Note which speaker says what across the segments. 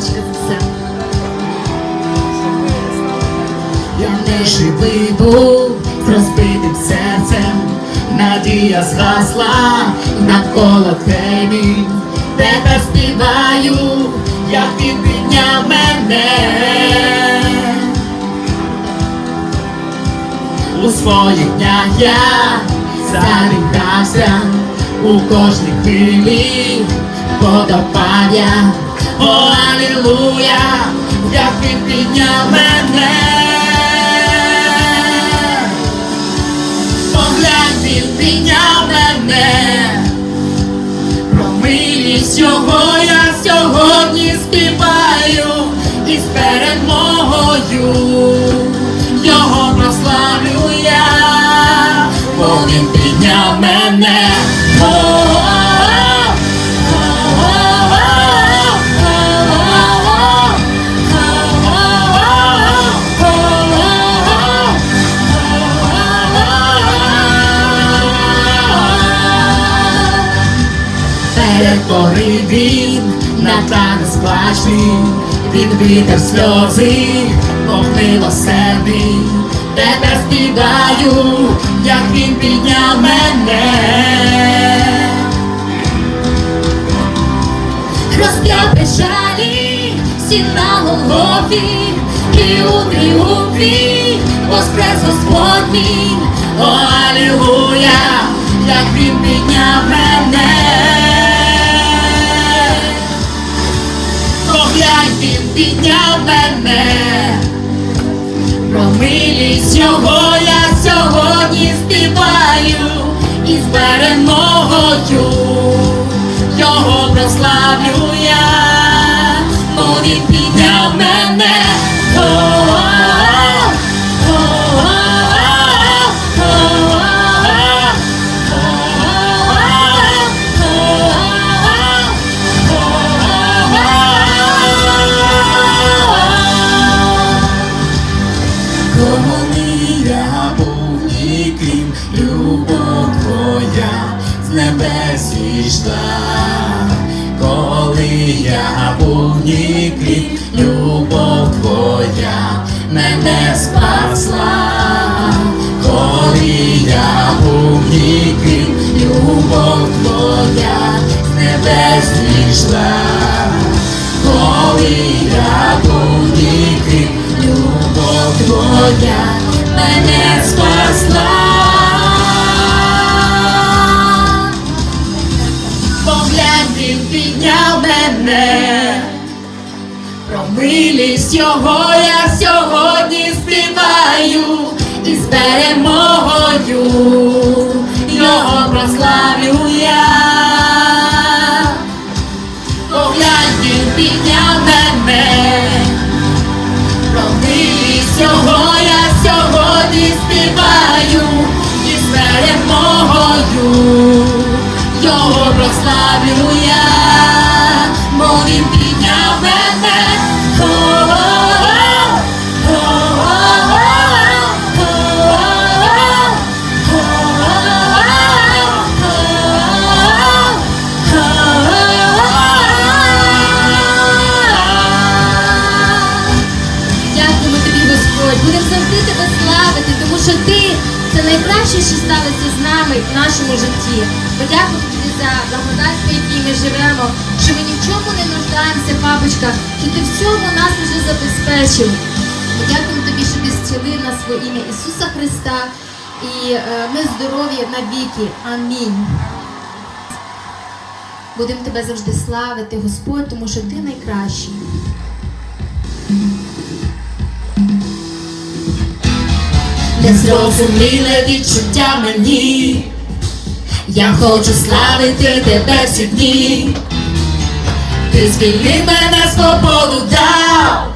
Speaker 1: Папочка за все.
Speaker 2: Я не живий був з розбитим серцем, надія згасла навколо темі, тепер співаю, як він підняв мене. У своїх днях я завітався у кожній хвилі подопав я, о, алілуя, як він підняв мене. Поглянь, він підняв мене. Про милість його я сьогодні співаю із перемогою його прославлю я, бо він підняв мене. Плачний, він витер сльози, мов милосердний. Тепер співаю, як він підняв мене. Розп'яв печалі, всі на голові, і у тріумфі воскрес Господь мій. О, алілуя, як він підняв мене. Підняв мене. Про милість його я сьогодні співаю і з перемогою його прославлю я, бо він підняв мене. Зійшла. Коли я любов твоя мене спасла. Поглянь, він підняв мене. Про його я сьогодні співаю із перемогою його прославлю прославлю я, бо він підняв.
Speaker 1: Дякуємо тобі, Господь. Будемо завжди тебе славити, тому що ти це найкраще, що сталося з нами в нашому житті. Подякуємо ми живемо, що ми ні в чому не нуждаємося, папочка, що ти всьому нас вже забезпечив. Подякуємо тобі, що ти зцілив нас во ім'я Ісуса Христа. І е, ми здорові навіки. Амінь. Будемо тебе завжди славити, Господь, тому що ти найкращий.
Speaker 2: Незрозуміле відчуття мені. Я хочу славити тебе всі дні. Ти звільнив мене свободу дав,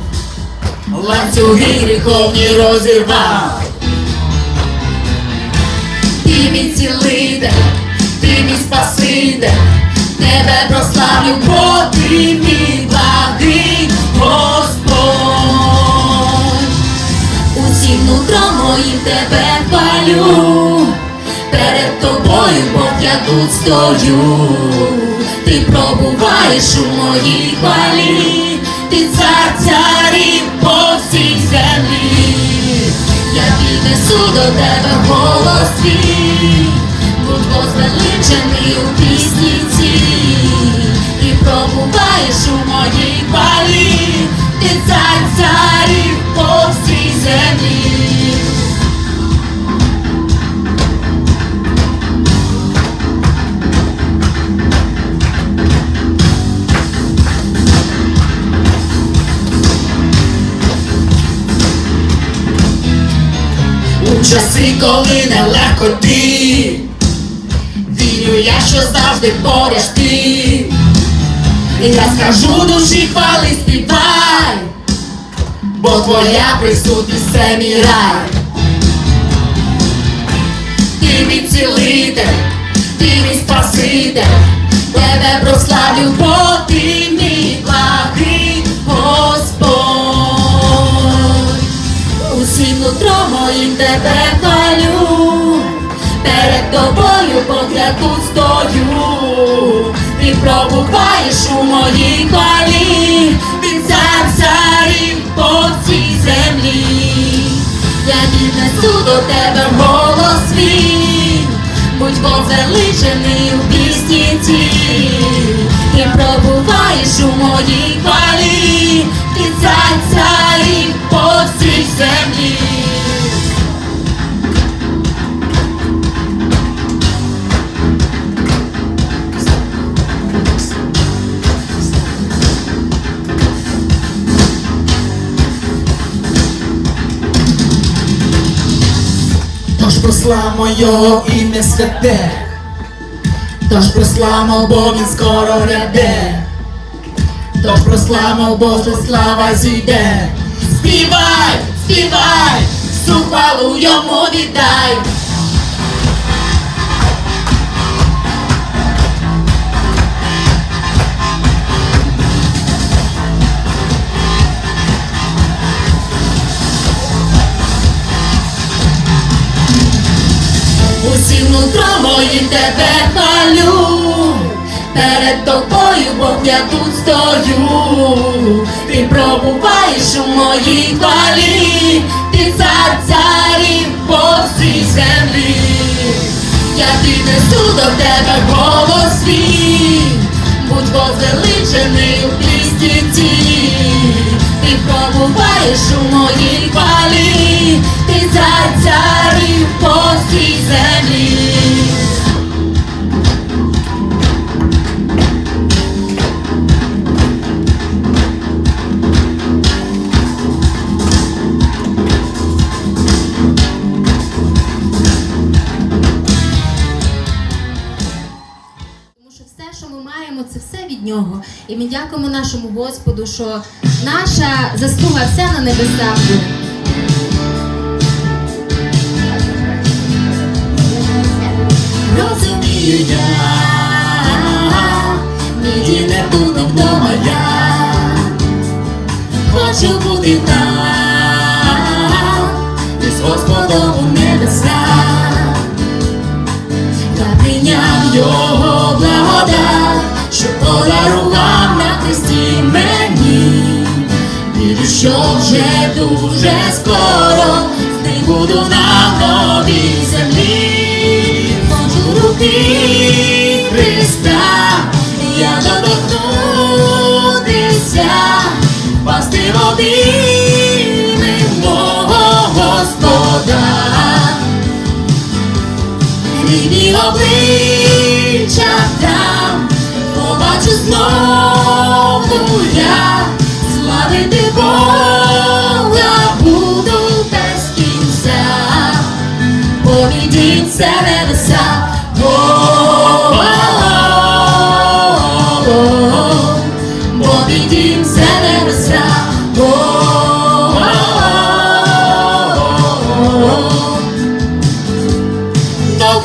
Speaker 2: ланцюги гріховні розірвав. Ти мій цілитель, ти мій спаситель, тебе прославлю, бо ти мій благий Господь. Усім нутром моїм тебе хвалю, тобою, Бог, я тут стою, ти пробуваєш у моїй хвалі, ти цар царів по всій землі. Я піднесу до тебе голос свій, будь возвеличений у пісні цій, ти пробуваєш у моїй хвалі, ти цар царів по всій землі. Часи, коли нелегко йти, вірю я, що завжди поряд ти. І я скажу душі хвали співай, бо твоя присутність це мій рай. Ти мій цілитель, ти мій спаситель, тебе прославлю, бо ти мій благий тебе хвалю, перед тобою погляд тут стою, ти пробуваєш у моїй хвалі, ти цар царів по цій землі. Я піднесу до тебе голос свій, будь возвеличений у пісні цій. Ти пробуваєш у моїй хвалі, ти цар царів
Speaker 3: Тож прославмо його ім'я святе, тож прославмо, бо він скоро гряде, тож прославмо, бо тут слава зійде.
Speaker 2: Співай, співай, супалу йому віддай. Усім нутром моїм тебе хвалю, перед тобою, Бог, я тут стою, ти пробуваєш у моїй хвалі, ти цар царів по всій землі. Я піднесу до тебе голос свій, будь возвеличений у пісні цій. Ти побуваєш у моїй хвалі, ти цар царів по всій землі.
Speaker 1: Нього. І ми дякуємо нашому Господу, що наша заслуга вся на небесах. буде.
Speaker 2: Розумію я, ніді не буду вдома я, хочу бути там, із Господом у небесах. Я прийняв його благодать, що подарував на хресті мені. Вірю, що вже дуже скоро ним буду на новій землі. Хочу руки Христа, я доторкнутися, пасти водими мого Господа. Рідні обличчя знову я, славити Бога буду без кінця, бо це небеса. Бо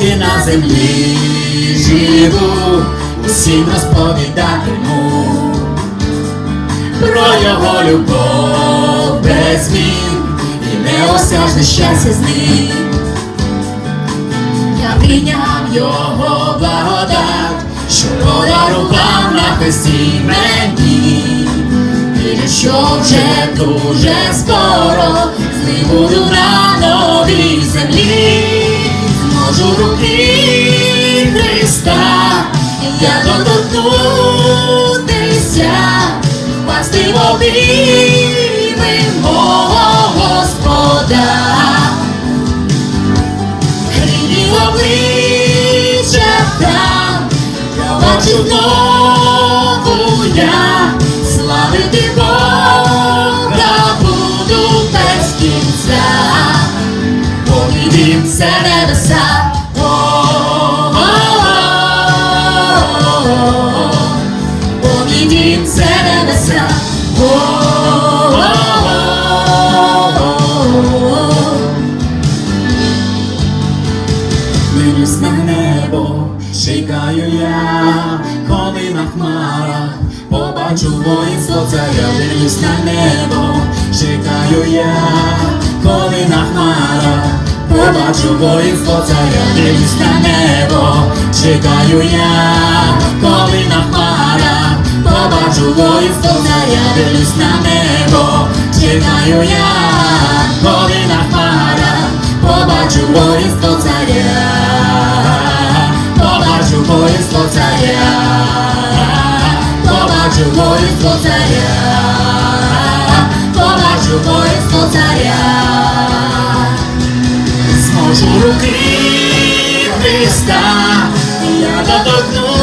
Speaker 2: мій це на землі живу, усім розповідатиму про його любов без змін і неосяжне щастя з ним. Я прийняв його благодать, що подарував на хресті мені. Вірю,
Speaker 4: що вже дуже скоро з ним буду на новій землі, зможу руки я доторкнутися, впасти в обійми мого Господа. Рідні обличчя там, побачу знову я, славити Бога буду без кінця, він все небеса.
Speaker 2: Побачу воїнство царя, дивлюсь на небо, чекаю я, коли на хмарах побачу воїнство царя, дивлюсь на небо, чекаю я, коли на хмарах побачу воїнство царя, дивлюсь на небо, чекаю я, коли на хмарах побачу воїнство царя, побачу воїнство царя, побачу воїнство царя, зможу руки Христа, я доторкнутися,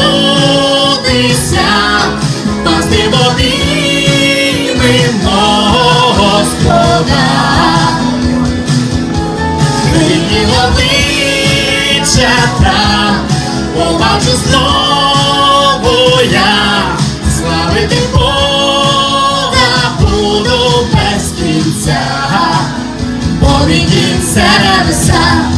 Speaker 2: пасти води мого Господа. Все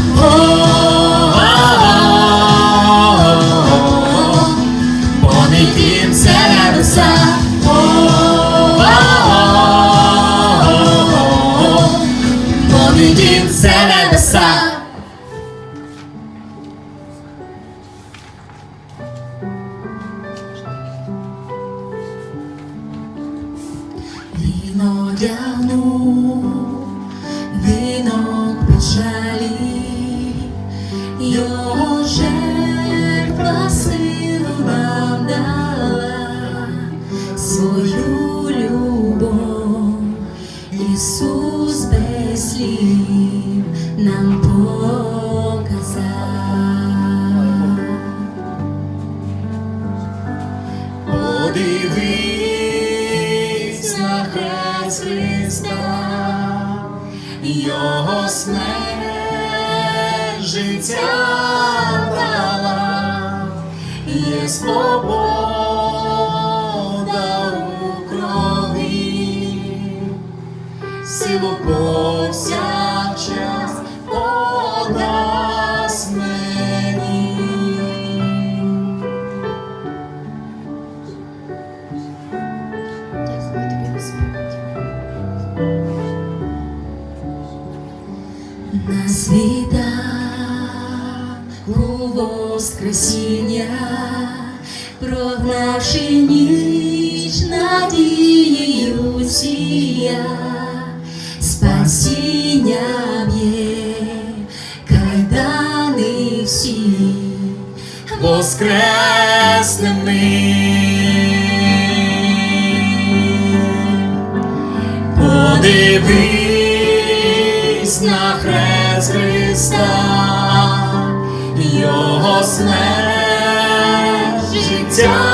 Speaker 2: Ісус нам показав. Христа, Його смерть життя дала, є свобода no bom воскреснем. Подивись на хрест Христа, Його смерть життя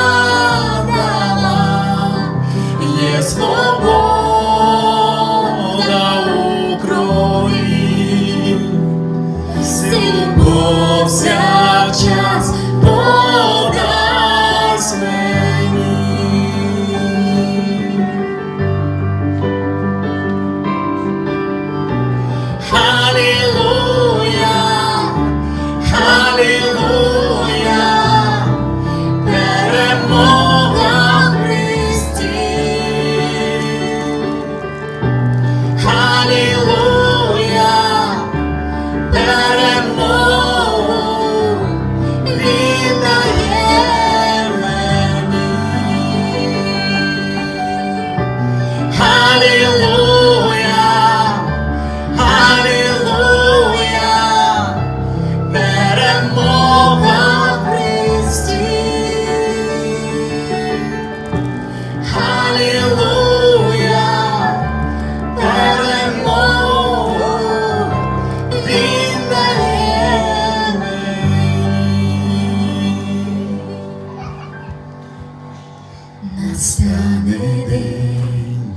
Speaker 2: настане день,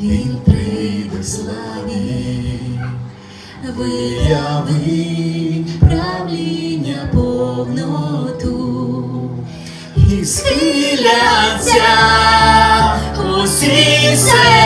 Speaker 2: він прийде в правління повноту і схиляться усі.